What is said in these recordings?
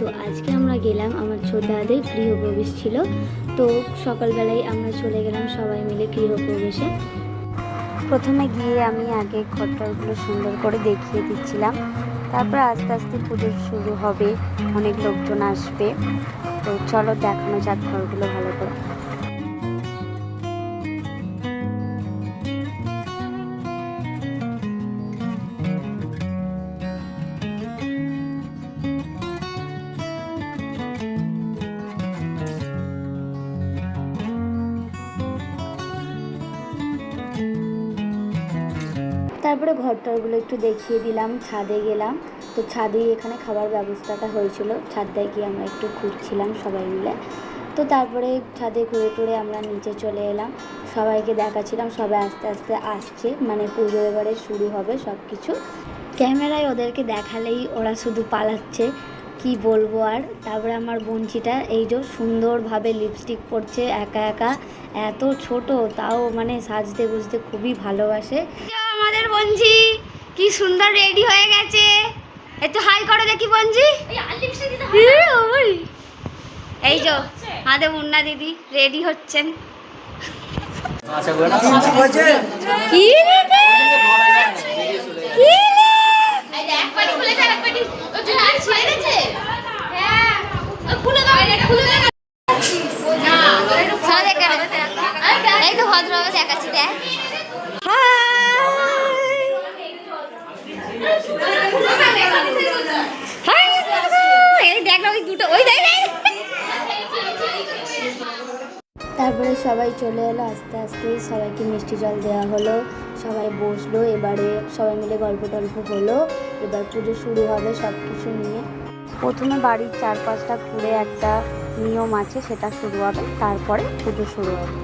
তো আজকে আমরা গেলাম, আমার ছোটাদের গৃহপ্রবেশ ছিল। তো সকালবেলায় আমরা চলে গেলাম সবাই মিলে গৃহপ্রবেশে। প্রথমে গিয়ে আমি আগে ঘরটাগুলো সুন্দর করে দেখিয়ে দিচ্ছিলাম। তারপর আস্তে আস্তে পুজো শুরু হবে, অনেক লোকজন আসবে। তো চলো দেখানো যাক ঘরগুলো ভালো করে। তারপরে ঘর টরগুলো একটু দেখিয়ে দিলাম, ছাদে গেলাম। তো ছাদেই এখানে খাবার ব্যবস্থাটা হয়েছিল। ছাদটায় গিয়ে আমরা একটু ঘুরছিলাম সবাই মিলে। তো তারপরে ছাদে ঘুরে টুরে আমরা নিচে চলে এলাম। সবাইকে দেখাচ্ছিলাম, সবাই আস্তে আস্তে আসছে। মানে পুজো এবারে শুরু হবে সব কিছু ক্যামেরায় ওদেরকে দেখালেই ওরা শুধু পালাচ্ছে। কি বলব আর? তারপরে আমার বঞ্চিটা এই যে সুন্দরভাবে লিপস্টিক পরছে একা একা এত ছোট তাও মানে সাজতে গুজতে খুবই ভালোবাসে। আমাদের বঞ্চি কি সুন্দর রেডি হয়ে গেছে। একটু হাই করো দেখি বঞ্জি এই যে আমাদের মুন্না দিদি রেডি হচ্ছেন। কি রে রে? কি রে? চলো দেখে নে। এই তো ভদ্রভাবে দেখাচ্ছি, দেখ। তারপরে সবাই চলে এলো, আস্তে আস্তে সবাইকে মিষ্টি জল দেওয়া হলো। সবাই বসল, এবারে সবাই মিলে গল্প টল্প হলো। এবার পুজো শুরু হবে সব কিছু নিয়ে। প্রথমে বাড়ির চারপাশটা ঘুরে একটা নিয়ম আছে, সেটা শুরু হবে, তারপরে পুজো শুরু হবে।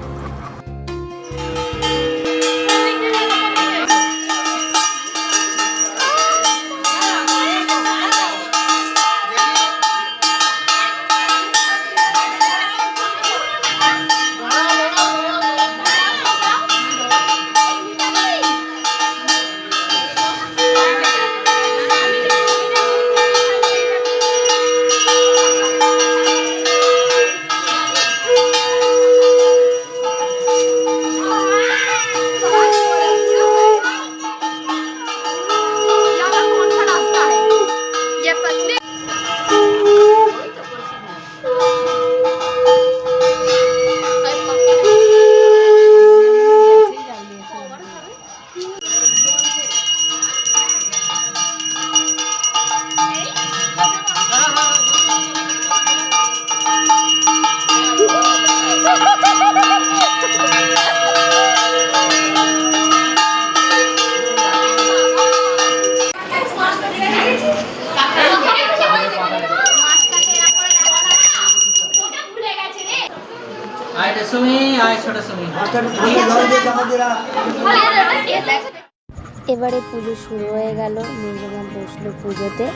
এবারে পুজো শুরু হয়ে গেল মেজমা বসল পুজোতে,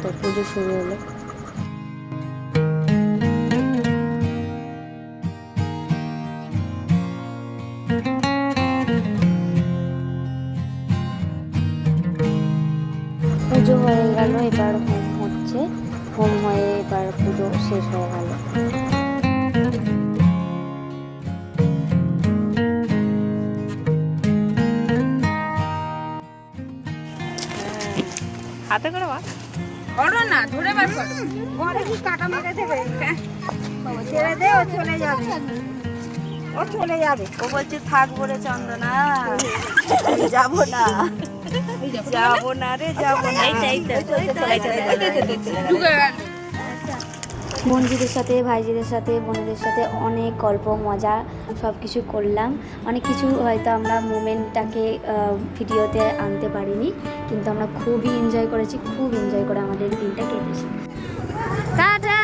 তো পুজো শুরু হলো। পুজো হয়ে গেল, এবার হোম হচ্ছে। হোম হয়ে এবার পুজো শেষ হয়ে গেল। হাতে করে বা না ধরে বার করো ঘরে কি কাটা মেরে দেবে হ্যাঁ? ছেড়ে দে ও চলে যাবে ও চলে যাবে ও বলছে থাকব রে চন্দনা যাব না যাব না রে যাব না গেল বন্ধুদের সাথে, ভাইজিদের সাথে, বোনদের সাথে অনেক গল্প, মজা সব কিছু করলাম। অনেক কিছু হয়তো আমরা মোমেন্টটাকে ভিডিওতে আনতে পারিনি, কিন্তু আমরা খুবই এনজয় করেছি, খুব এনজয় করে আমাদের দিনটা কেটেছি। টাটা!